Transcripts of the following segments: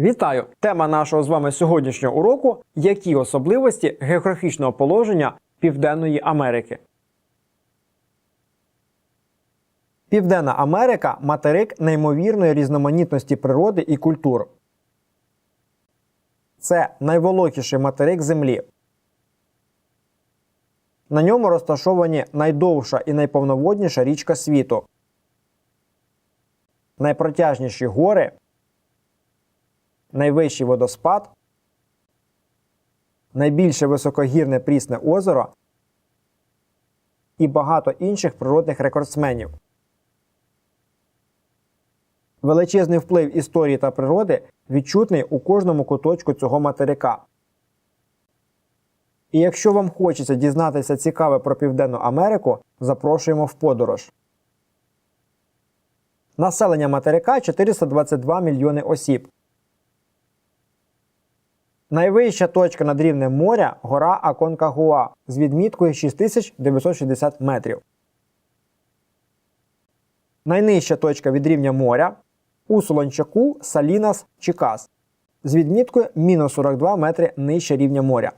Вітаю! Тема нашого з вами сьогоднішнього уроку які особливості географічного положення Південної Америки. Південна Америка материк неймовірної різноманітності природи і культур. Це найволокіший материк Землі. На ньому розташовані найдовша і найповноводніша річка світу, найпротяжніші гори, найвищий водоспад, найбільше високогірне прісне озеро і багато інших природних рекордсменів. Величезний вплив історії та природи відчутний у кожному куточку цього материка. І якщо вам хочеться дізнатися цікаве про Південну Америку, запрошуємо в подорож. Населення материка 422 мільйони осіб. Найвища точка над рівнем моря гора Аконкагуа з відміткою 6960 метрів. Найнижча точка від рівня моря у Солончаку Салінас Чикас з відміткою мінус 42 метри нижче рівня моря.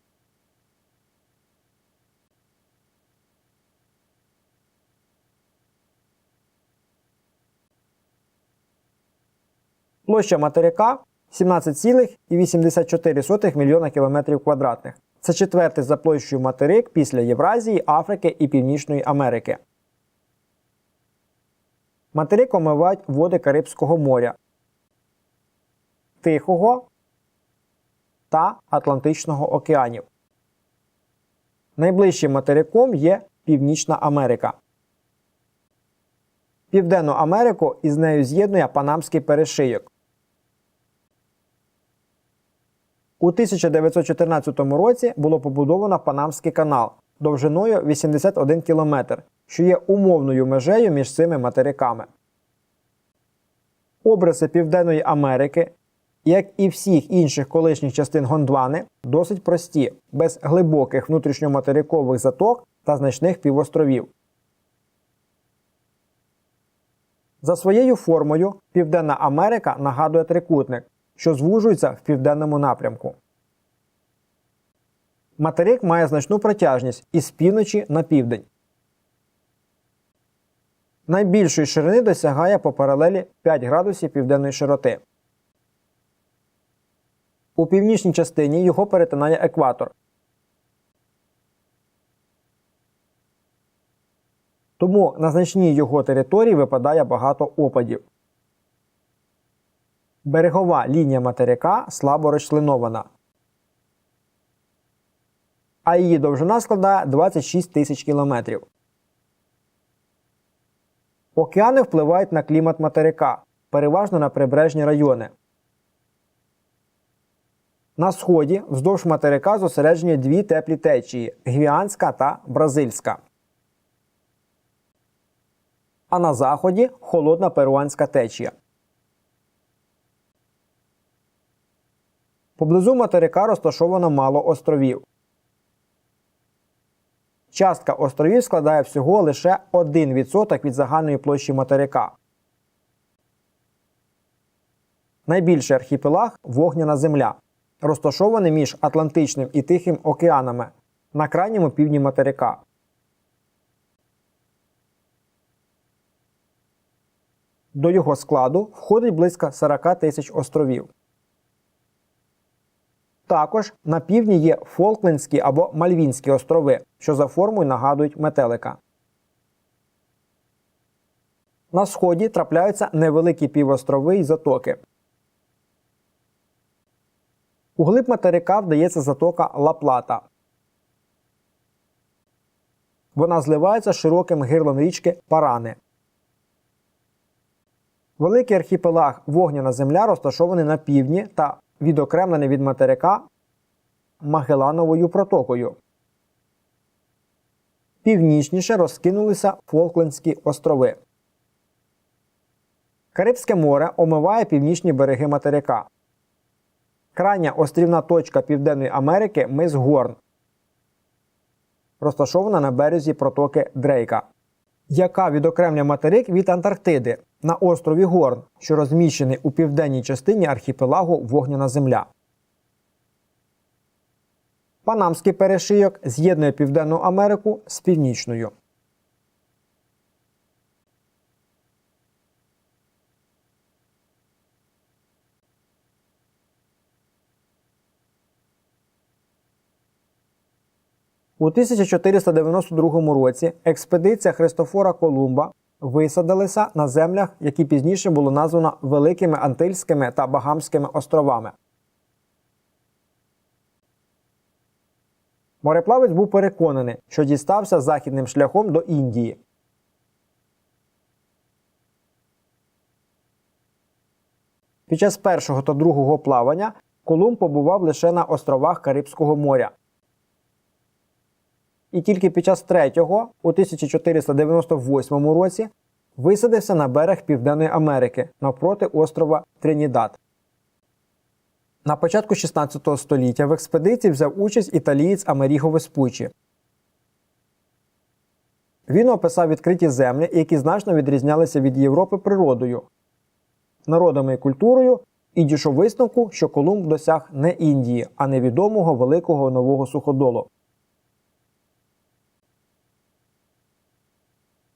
Площа материка 17,84 мільйона кілометрів квадратних. Це четвертий за площею материк після Євразії, Африки і Північної Америки. Материк омивають води Карибського моря, Тихого та Атлантичного океанів. Найближчим материком є Північна Америка. Південну Америку із нею з'єднує Панамський перешийок. У 1914 році було побудовано Панамський канал довжиною 81 км, що є умовною межею між цими материками. Обриси Південної Америки, як і всіх інших колишніх частин Гондвани, досить прості, без глибоких внутрішньоматерикових заток та значних півостровів. За своєю формою Південна Америка нагадує трикутник, що звужується в південному напрямку. Материк має значну протяжність із півночі на південь. Найбільшої ширини досягає по паралелі 5 градусів південної широти. У північній частині його перетинає екватор. Тому на значній його території випадає багато опадів. Берегова лінія материка слабо розчленована, а її довжина складає 26 тисяч кілометрів. Океани впливають на клімат материка, переважно на прибережні райони. На сході вздовж материка зосереджені дві теплі течії гвіанська та бразильська. А на заході холодна перуанська течія. Поблизу материка розташовано мало островів. Частка островів складає всього лише 1% від загальної площі материка. Найбільший архіпелаг вогняна земля, розташований між Атлантичним і Тихим океанами на крайньому півдні материка. До його складу входить близько 40 тисяч островів. Також на півдні є Фолклендські або Мальвінські острови, що за формою нагадують метелика. На сході трапляються невеликі півострови і затоки. У глиб материка вдається затока Ла-Плата. Вона зливається широким гирлом річки Парани. Великий архіпелаг Вогняна земля розташований на півдні та відокремлений від материка Магелановою протокою. Північніше розкинулися Фолклендські острови. Карибське море омиває північні береги материка. Крайня острівна точка Південної Америки мис Горн, розташована на березі протоки Дрейка. Яка відокремлює материк від Антарктиди на острові Горн, що розміщений у південній частині архіпелагу Вогняна Земля. Панамський перешийок з'єднує Південну Америку з Північною. У 1492 році експедиція Христофора Колумба висадилася на землях, які пізніше було названо Великими Антильськими та Багамськими островами. Мореплавець був переконаний, що дістався західним шляхом до Індії. Під час першого та другого плавання Колумб побував лише на островах Карибського моря. І тільки під час третього, у 1498 році, висадився на берег Південної Америки навпроти острова Тринідад. На початку 16 століття в експедиції взяв участь італієць Амеріго Веспуччі. Він описав відкриті землі, які значно відрізнялися від Європи природою, народами і культурою, і дійшов висновку, що Колумб досяг не Індії, а невідомого великого нового суходолу.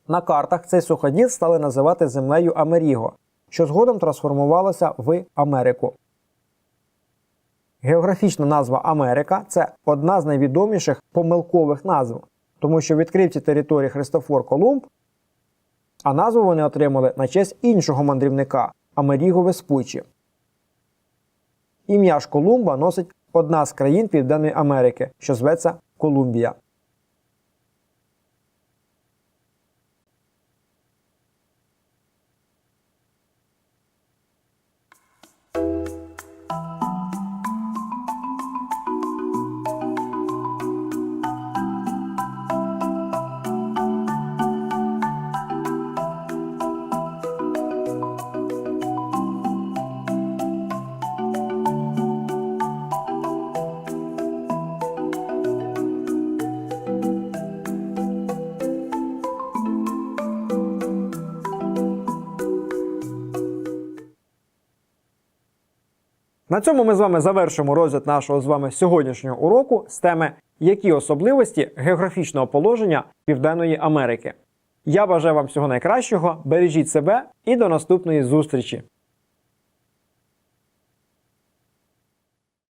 На картах цей суходіл стали називати землею Амеріго, що згодом трансформувалося в Америку. Географічна назва Америка це одна з найвідоміших помилкових назв, тому що відкрив ці території Христофор Колумб, а назву вони отримали на честь іншого мандрівника Амеріго Веспуччі. Ім'я ж Колумба носить одна з країн Південної Америки, що зветься Колумбія. На цьому ми з вами завершимо розгляд нашого з вами сьогоднішнього уроку з теми які особливості географічного положення Південної Америки. Я бажаю вам всього найкращого, бережіть себе і до наступної зустрічі!